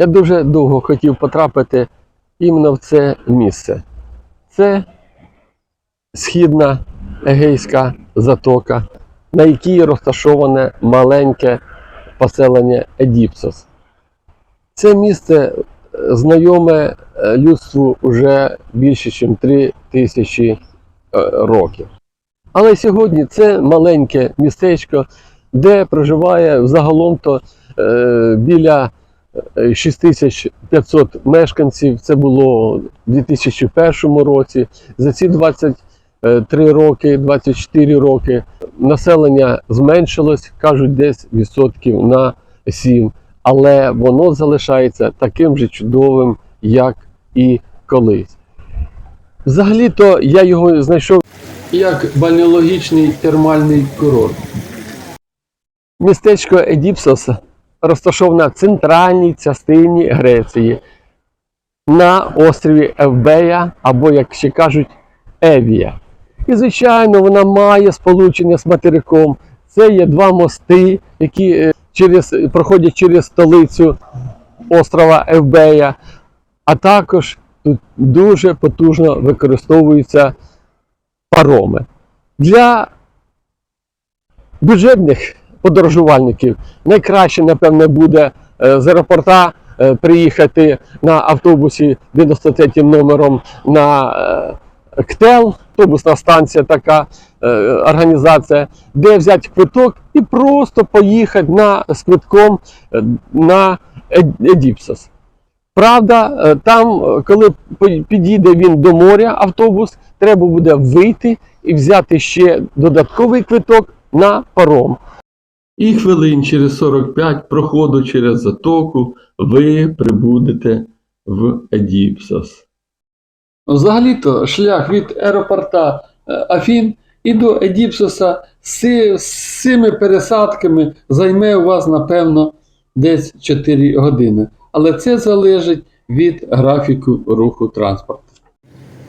Я дуже довго хотів потрапити іменно в це місце. Це східна Егейська затока, на якій розташоване маленьке поселення Едіпсос. Це місце е, знайоме е, людству вже більше, ніж 3 тисячі е, років. Але сьогодні це маленьке містечко, де проживає загалом-то е, біля 6500 мешканців. Це було у 2001 році. За ці 23 роки, 24 роки населення зменшилось, кажуть, десь відсотків на 7. Але воно залишається таким же чудовим, як і колись. Взагалі-то я його знайшов як бальнеологічний термальний курорт. Містечко Едіпсос розташоване в центральній частині Греції на острові Евбея, або, як ще кажуть, Евія. І, звичайно, вона має сполучення з материком. Це є два мости, які е, через, проходять через столицю острова Евбея, а також тут дуже потужно використовуються пароми. Для бюджетних подорожувальників найкраще, напевне, буде е, з аеропорта е, приїхати на автобусі 93 номером на е, КТЕЛ, автобусна станція така організація, де взяти квиток і просто поїхати на, з квитком на Едіпсос. Правда, там, коли підійде він до моря, автобус, треба буде вийти і взяти ще додатковий квиток на паром. І хвилин через 45 проходу через затоку ви прибудете в Едіпсос. Взагалі-то шлях від аеропорта е, Афін і до Едіпсоса з цими пересадками займе у вас, напевно, десь 4 години. Але це залежить від графіку руху транспорту.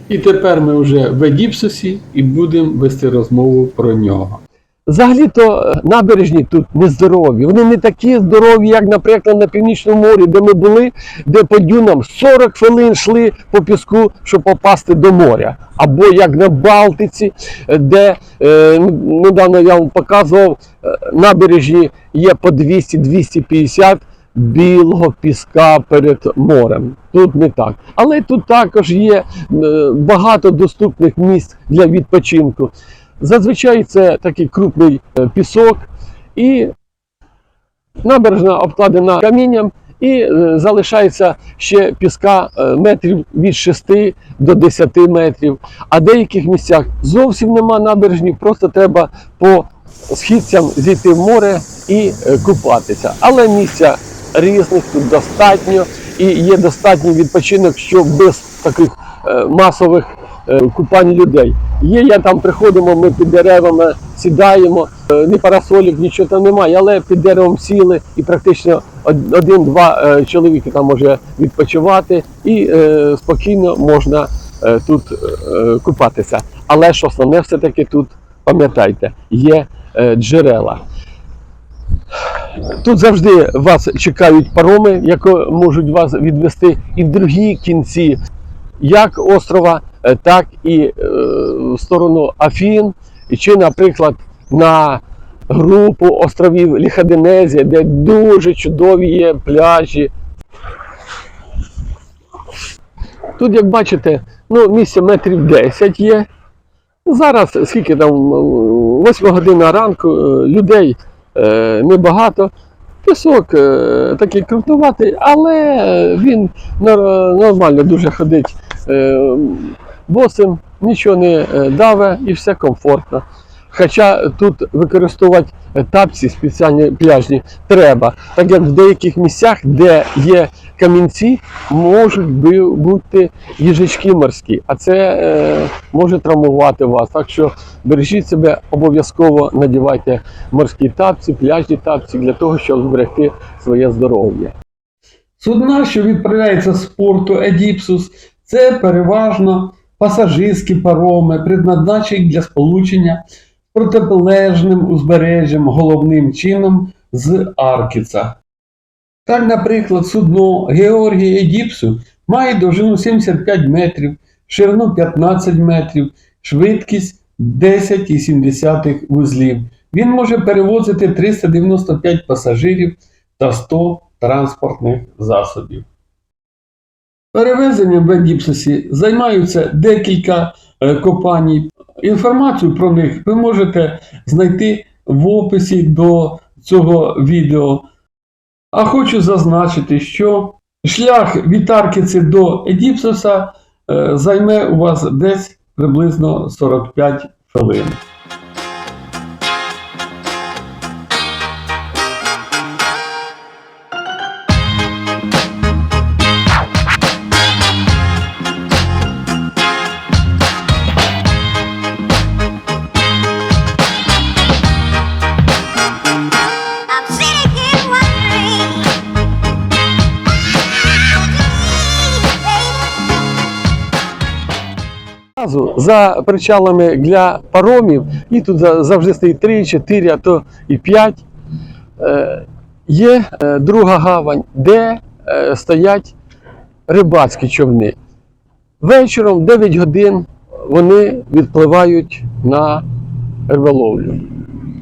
І тепер ми вже в Едіпсосі і будемо вести розмову про нього. Взагалі-то е, набережні тут нездорові. Вони не такі здорові, як, наприклад, на Північному морі, де ми були, де по дюнам 40 хвилин йшли по піску, щоб попасти до моря. Або як на Балтиці, е, де е, недавно я вам показував, е, набережні є по 200-250 білого піска перед морем. Тут не так. Але тут також є багато доступних місць для відпочинку. Зазвичай це такий крупний е, пісок, і набережна обкладена камінням, і е, залишається ще піска е, метрів від 6 до 10 метрів. А в деяких місцях зовсім нема набережні, просто треба по східцям зійти в море і купатися. Але місця різних тут достатньо, і є достатній відпочинок, що без таких масових купань людей. Є, я там приходимо, ми під деревами сідаємо, е, ні парасолік, нічого там немає, але під деревом сіли і практично один-два е, чоловіки там може відпочивати і е, спокійно можна е, тут е, купатися. Але ж основне все-таки тут, пам'ятайте, є е, джерела. Тут завжди вас чекають пароми, які можуть вас відвести і в другі кінці як острова, е, так і е, в сторону Афін, чи, наприклад, на групу островів Ліхаденезія, де дуже чудові є пляжі. Тут, як бачите, ну, місця метрів 10 є. Зараз скільки там, 8 година ранку, е, людей е, небагато. Пісок е, такий крупнуватий, але він нормально дуже ходить е, босим, нічого не е, даве і все комфортно. Хоча тут використовувати тапці спеціальні пляжні треба, так як в деяких місцях, де є камінці, можуть бути їжачки морські, а це е, може травмувати вас. Так що бережіть себе, обов'язково надівайте морські тапці, пляжні тапці для того, щоб зберегти своє здоров'я. Судна, що відправляються з порту Едіпсус, це переважно пасажирські пароми, предназначені для сполучення з протилежним узбережжям головним чином з Аркіца. Так, наприклад, судно Георгія Едіпсу має довжину 75 метрів, ширину 15 метрів, швидкість 10,7 вузлів. Він може перевозити 395 пасажирів та 100 транспортних засобів. Перевезенням в Едіпсусі займаються декілька е, компаній. Інформацію про них ви можете знайти в описі до цього відео. А хочу зазначити, що шлях від Аркіці до Едіпсуса е, займе у вас десь приблизно 45 хвилин. За причалами для паромів, і тут завжди стоїть 3, 4, а то і 5. Е, Є е, друга гавань, де е, стоять рибацькі човни. Вечором 9 годин вони відпливають на риболовлю.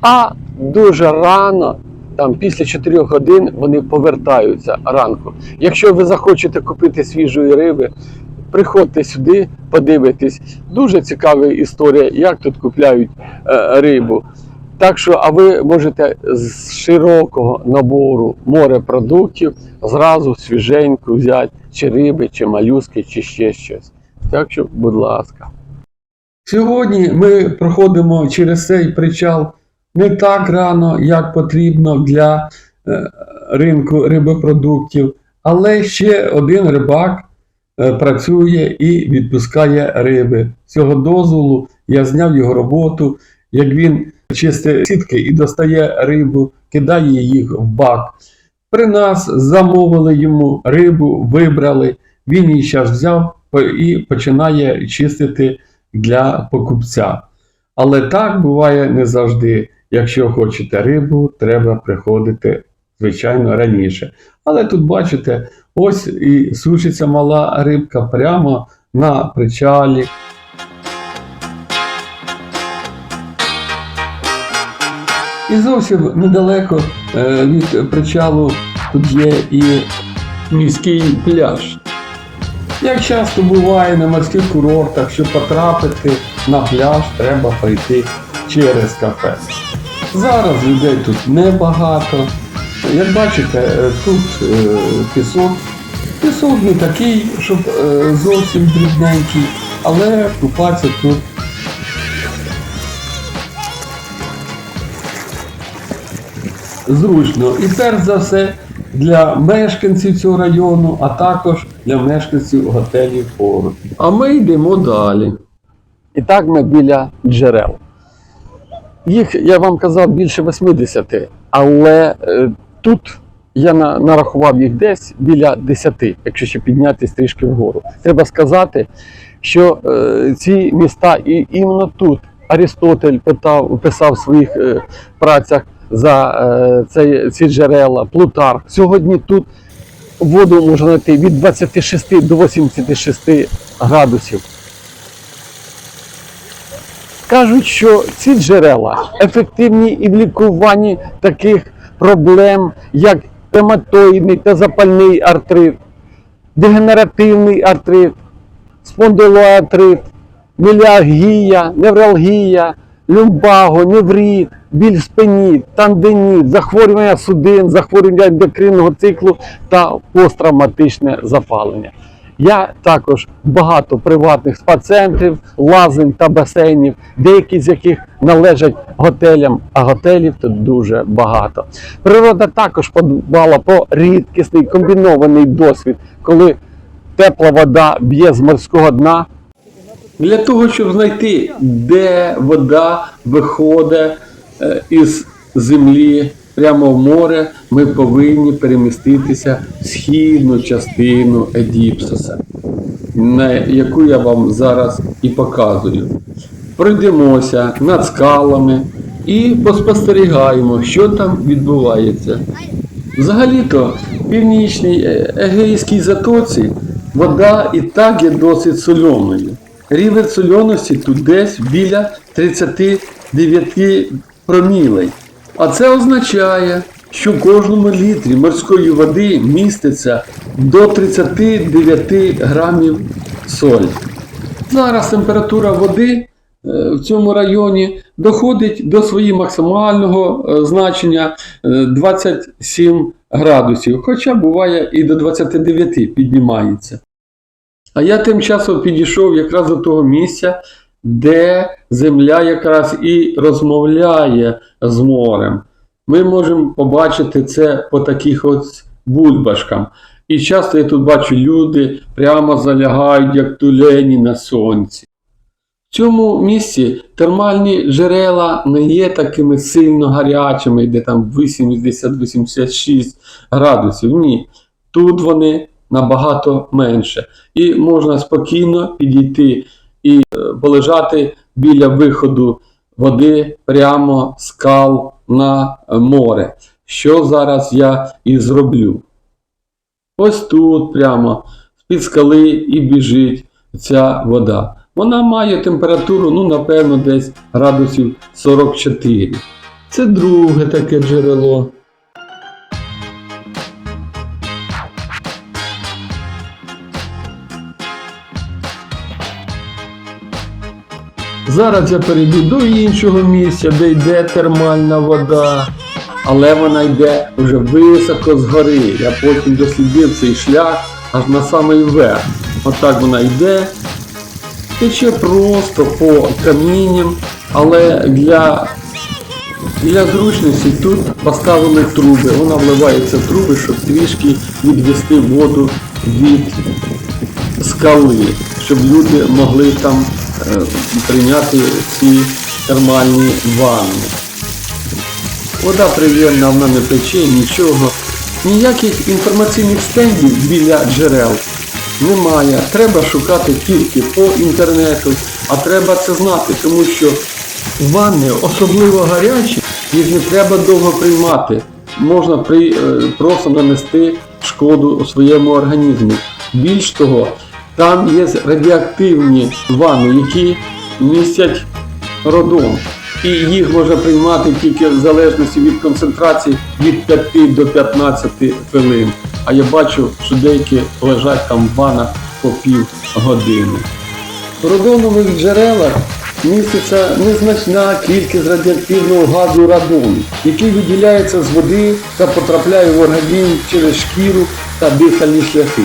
А дуже рано, там після 4 годин, вони повертаються ранку. Якщо ви захочете купити свіжої риби, приходьте сюди, подивитесь. Дуже цікава історія, як тут купляють е, рибу. Так що, а ви можете з широкого набору морепродуктів зразу свіженьку взяти чи риби, чи малюски, чи ще щось. Так що, будь ласка. Сьогодні ми проходимо через цей причал не так рано, як потрібно для е, ринку рибопродуктів, але ще один рибак працює і відпускає риби. Цього дозволу я зняв його роботу, як він чистить сітки і достає рибу, кидає їх в бак. При нас замовили йому рибу, вибрали, він її зараз взяв і починає чистити для покупця. Але так буває не завжди. Якщо хочете рибу, треба приходити, звичайно, раніше. Але тут бачите, ось і сушиться мала рибка прямо на причалі. І зовсім недалеко е, від причалу тут є і міський пляж. Як часто буває на морських курортах, щоб потрапити на пляж, треба пройти через кафе. Зараз людей тут небагато. Як бачите, е, тут е, пісок. Пісок не такий, щоб е, зовсім дрібненький, але купатися тут зручно. І перш за все для мешканців цього району, а також для мешканців готелів поруч. А ми йдемо далі. І так ми біля джерел. Їх, я вам казав, більше 80, але тут я нарахував їх десь біля 10, якщо ще піднятися трішки вгору. Треба сказати, що е, ці міста, і іменно тут Арістотель питав, писав в своїх е, працях за е, ці джерела, Плутарх. Сьогодні тут воду можна знайти від 26 до 86 градусів. Кажуть, що ці джерела ефективні і в лікуванні таких проблем, як ревматоїдний та запальний артрит, дегенеративний артрит, спондилоартрит, міліаргія, невралгія, люмбаго, неврит, біль спині, танденіт, захворювання судин, захворювання ендокринного циклу та посттравматичне запалення. Я також багато приватних спа-центрів, лазень та басейнів, деякі з яких належать готелям, а готелів тут дуже багато. Природа також подбала про рідкісний комбінований досвід, коли тепла вода б'є з морського дна. Для того, щоб знайти, де вода виходить е, із землі прямо в море, ми повинні переміститися в східну частину Едіпсоса, на яку я вам зараз і показую. Пройдемося над скалами і поспостерігаємо, що там відбувається. Взагалі-то в північній е, Егейській затоці вода і так є досить сольоною. Рівень сольоності тут десь біля 39 промілей. А це означає, що в кожному літрі морської води міститься до 39 грамів солі. Зараз температура води е, в цьому районі доходить до своєї максимального е, значення е, 27 градусів, хоча буває і до 29 піднімається. А я тим часом підійшов якраз до того місця, де земля якраз і розмовляє з морем. Ми можемо побачити це по таких от бульбашкам. І часто я тут бачу люди прямо залягають, як тулені на сонці. В цьому місці термальні джерела не є такими сильно гарячими, де там 80-86 градусів. Ні. Тут вони набагато менше. І можна спокійно підійти і е, полежати біля виходу води прямо скал на море. Що зараз я і зроблю. Ось тут прямо з-під скали і біжить ця вода. Вона має температуру, ну, напевно, десь градусів 44. Це друге таке джерело. Зараз я перейду до іншого місця, де йде термальна вода. Але вона йде вже високо згори. Я потім дослідив цей шлях аж на самий верх. Отак вона йде. Тече просто по камінням, але для, для зручності тут поставили труби. Вона вливається в труби, щоб трішки відвести воду від скали, щоб люди могли там прийняти ці термальні ванни. Вода приємна, вона не тече, нічого. Ніяких інформаційних стендів біля джерел немає. Треба шукати тільки по інтернету, а треба це знати, тому що ванни особливо гарячі, їх не треба довго приймати. Можна при, е, просто нанести шкоду своєму організму. Більш того, там є радіоактивні ванни, які містять родон. І їх можна приймати тільки в залежності від концентрації від 5 до 15 хвилин. А я бачу, що деякі лежать там в ваннах по пів години. В родонових джерелах міститься незначна кількість радіоактивного газу радону, який виділяється з води та потрапляє в організм через шкіру та дихальні шляхи.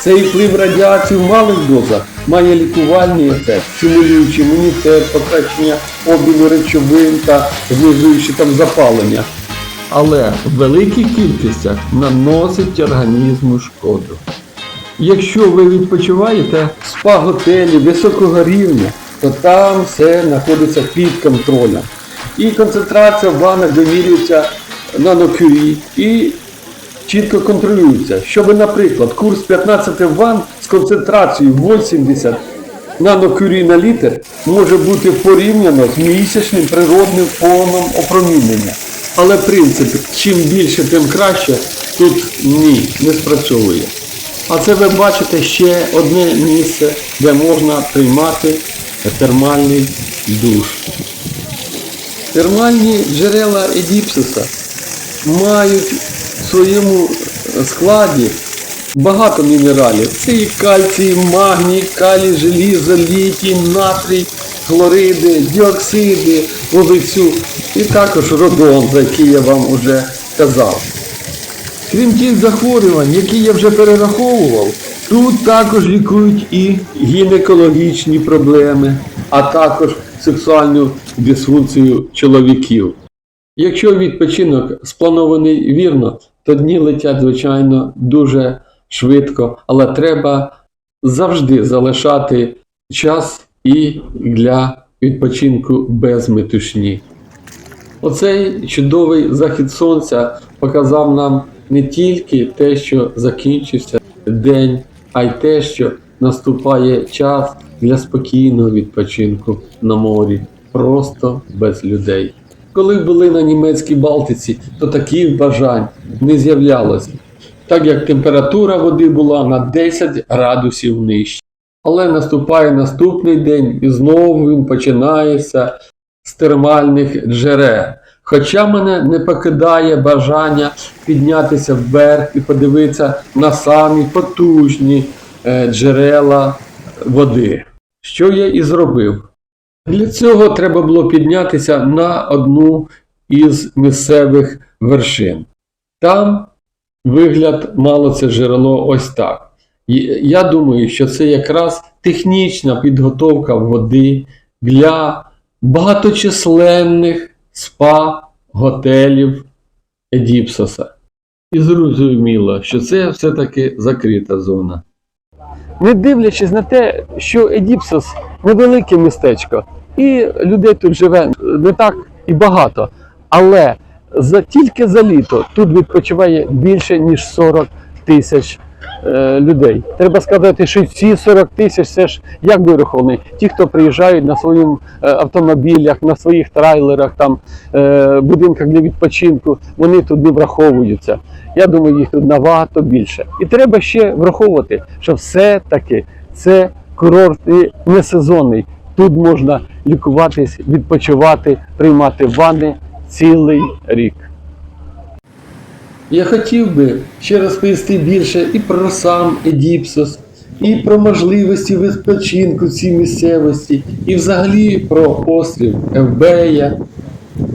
Цей вплив радіації в малих дозах має лікувальний ефект, стимулюючи імунітет, покращення обміну речовин та знижуючи там запалення. Але в великих кількостях наносить організму шкоду. Якщо ви відпочиваєте в спа-готелі високого рівня, то там все знаходиться під контролем. І концентрація в ваннах вимірюється нанокюрі і чітко контролюється. Щоб, наприклад, курс 15 ванн з концентрацією 80 нанокюрі на літр може бути порівняно з місячним природним фоном опромінення. Але принцип, чим більше, тим краще, тут ні, не спрацьовує. А це ви бачите ще одне місце, де можна приймати термальний душ. Термальні джерела Едіпсиса мають в своєму складі багато мінералів. Це і кальцій, магній, калій, желізо, літій, натрій, хлориди, діоксиди, вуглецю і також родон, за який я вам вже казав. Крім тих захворювань, які я вже перераховував, тут також лікують і гінекологічні проблеми, а також сексуальну дисфункцію чоловіків. Якщо відпочинок спланований вірно, то дні летять, звичайно, дуже швидко, але треба завжди залишати час і для відпочинку без метушні. Оцей чудовий захід сонця показав нам не тільки те, що закінчився день, а й те, що наступає час для спокійного відпочинку на морі, просто без людей. Коли були на німецькій Балтиці, то таких бажань не з'являлося. так як температура води була на 10 градусів нижче. Але наступає наступний день і знову він починається з термальних джерел. Хоча мене не покидає бажання піднятися вверх і подивитися на самі потужні е, джерела води, що я і зробив. Для цього треба було піднятися на одну із місцевих вершин. Там вигляд мало це джерело ось так. Я думаю, що це якраз технічна підготовка води для багаточисленних спа готелів Едіпсоса. І зрозуміло, що це все-таки закрита зона. Не дивлячись на те, що Едіпсос невелике містечко, і людей тут живе не так і багато. Але за, тільки за літо тут відпочиває більше ніж 40 тисяч людей. Треба сказати, що ці 40 тисяч це ж як вираховані? Ті, хто приїжджають на своїх е, автомобілях, на своїх трейлерах, там, е, будинках для відпочинку, вони тут не враховуються. Я думаю, їх тут набагато більше. І треба ще враховувати, що все-таки це курорт не сезонний. Тут можна лікуватись, відпочивати, приймати ванни цілий рік. Я хотів би ще розповісти більше і про сам Едіпсос, і про можливості відпочинку в цій місцевості, і взагалі про острів Евбея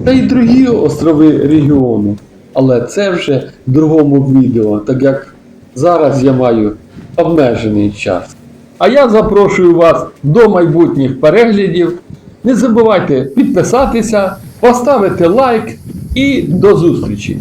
та й другі острови регіону. Але це вже в другому відео, так як зараз я маю обмежений час. А я запрошую вас до майбутніх переглядів. Не забувайте підписатися, поставити лайк і до зустрічі!